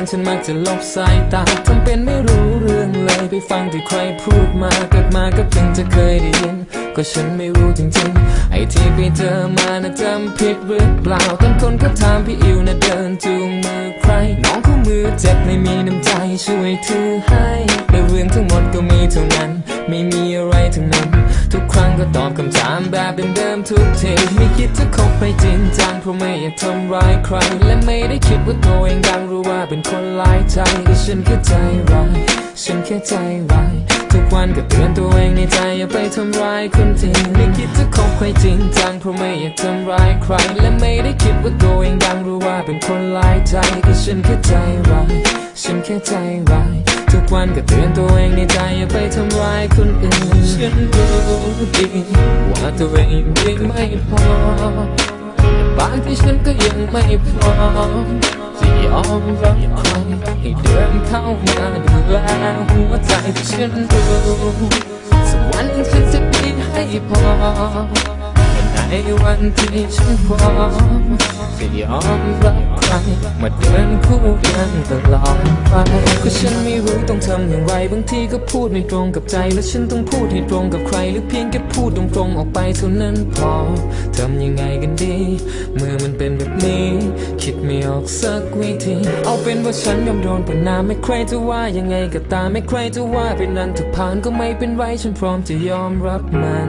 นฉันมักจะลบสายตาทำเป็นไม่รู้เรื่องเลยไปฟังที่ใครพูดมาเกิดมาก็เพิ่งจะเคยได้ยิน ก็ฉันไม่รู้จริงๆ ไอ้ที่ไปเจอมานะจำผิดหรือเปล่าต้นคนก็ถามพี่อิวนะเดินจูงมือใคร น้องคู่มือเจ็บไม่มีน้ำใจช่วยถือให้ เรื่องทั้งหมดก็มีเท่านั้น ไม่มีอะไรทั้งนั้น ทุกครั้งก็ตอบคำถามแบบเดิมๆทุกทีไม่คิดจะคบไปจริงจังเพราะไม่อยากทำร้ายใคร และไม่ได้คิดว่าตัวเองดังหรู้ว่าเป็นคนหลายใจก็ฉันแค่ใจร้ายฉันแค่ใจร้ายทุกวันก็เตือนตัวเองในใจอย่าไปทำร้ายคนจริงไม่คิดจะคบใครจริงจังเพราะไม่อยากทำร้ายใคร และไม่ได้คิดว่าตัวเองดังหรู้ว่าเป็นคนหลายใจก็ฉันแค่ใจร้ายฉันแค่ใจร้าย ทุกวันก็เตือนตัวเองในใจอย่าไปทำร้ายคนอื่น ฉันรู้ดีว่าตัวเองยังไม่พอบางที่ฉันก็ยังไม่พร้อมจะยอมรับใครให้เดินเข้ามาดูแลหัวใจฉันรู้สักวันหนึ่งฉันจะมีให้พอในวันที่ฉันพร้อมจะยอมรับ ใครมาเดินคู่กันตลอดไปก็ฉันไม่รู้ต้องทำอย่างไร บางทีก็พูดไม่ตรงกับใจ แล้วฉันต้องพูดให้ตรงกับใคร หรือเพียงแค่พูดตรงๆออกไปเท่านั้นพอทำยังไงกันดี เมื่อมันเป็นแบบนี้ คิดไม่ออกสักวิธี เอาเป็นว่าฉันยอมโดนประนามไม่ใครจะว่ายังไงก็ตามไม่ใครจะว่าเป็นนั้นถ้าผ่านก็ไม่เป็นไรฉันพร้อมจะยอมรับมัน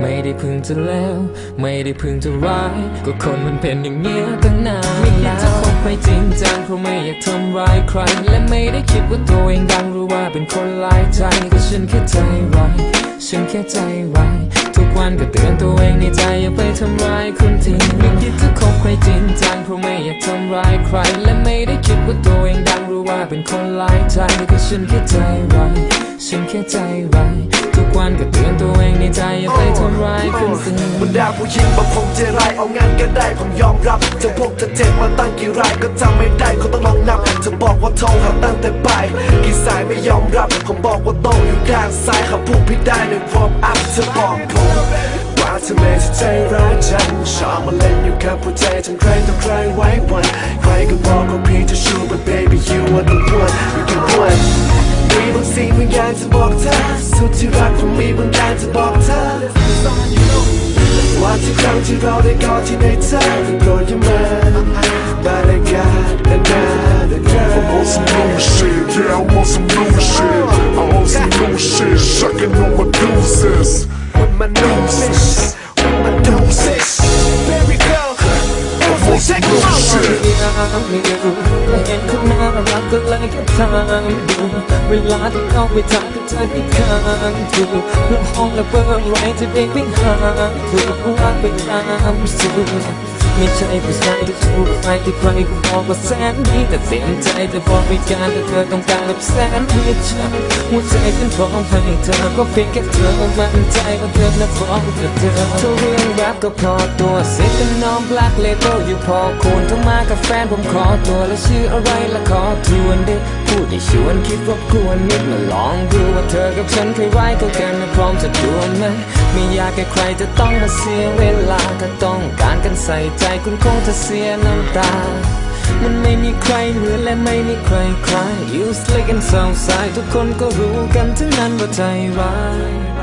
ไม่ได้พึงจะแล้ว ไม่ได้พึงจะร้าย ก็คนมันเป็นอย่างเงี้ยตั้งนานไม่คิดจะคบไปจริงจังเพราะไม่อยากทำร้ายใคร และไม่ได้คิดว่าตัวเองดังหรู้ว่าเป็นคนหลายใจก็ฉันแค่ใจร้ายฉันแค่ใจร้ายทุกวันก็เตือนตัวเองในใจอย่าไปทำร้ายคนจริงไม่คิดจะคบใครจริงจังเพราะไม่อยากทำร้ายใคร และไม่ได้คิดว่าตัวเองดังหรู้ว่าเป็นคนหลายใจก็ฉันแค่ใจร้ายฉันแค่ใจร้ายทุ วันก็เตือนตัวเองในใจอย่าไปทำร้ายคนอื่นบรรดาผู้หญิงบอกผมใจร้ายเอางานก็ได้ผมยอมรับจะพวกจะเจ็บมาตั้งกี่รายก็จำไม่ได้เขาต้องลองนับ จะบอกว่าโทรหาตั้งแต่บ่ายกี่สายไม่ยอมรับผมบอกว่าโต้องอยู่ด้านซ้ายหาพวกพี่ได้ในวอร์มอัพเธอบอกผมว่าเธอไม่ใช่ใจร้ายจังชอบมาเล่นอยู่กับหัวใจทั้งใครต่อใครไว้วันใครก็บอกว่าพี่จะชู but baby you are the one you can one สิ่งบางอย่างจะบอกเธอสุดที่รักผมมีบางอย่างจะบอกเธอ ว่าทุกครั้งที่เราได้กอดที่ในเธอโปรดอย่ามา But I got another girl I want some new shit, yeah, I want some new shit. I want some new shit, shucking on my deuces. want some take new my shit. ไม่รู้และเห็นคุณน่ารักก็เลยแค่ทำดูเวลาที่เขาไปทางก็เธอที่ข้างถูกล้วห้องและเบอร์อะไรจะได้ไม่ห่างถูกว่าไปตามสูไม่ใช่ผู้ชายที่ชูใครที่ใครก็บอกว่าแสนดีแต่เต็มใจแต่พอไม่การแต่เธอต้องการแบบแสนให้ฉันหัวใจฉันพร้อมให้เธอก็เพียงแค่เธอมั่นใจว่าเธอน่ะพร้อมกับเธอทุกเรื่องรักก็พอตัวเซ็ตเป็นน้อง black label อยู่พอควรต้องมากับแฟนผมขอตัวแล้วชื่ออะไรละขอทวนได้พูดให้ชวนคิดรบกวนนิดมาลองดูว่าเธอกับฉันเคยไว้ตัวกันนะพร้อมจะดวลไหมไม่อยากให้ใครจะต้องมาเสียเวลาถ้าต้องการกันใส่ใจคุณคงจะเสียน้ำตามันไม่มีใครเหมือนและไม่มีใครคล้าย useless and so side ทุกคนก็รู้กันทั้งนั้นว่าใจร้าย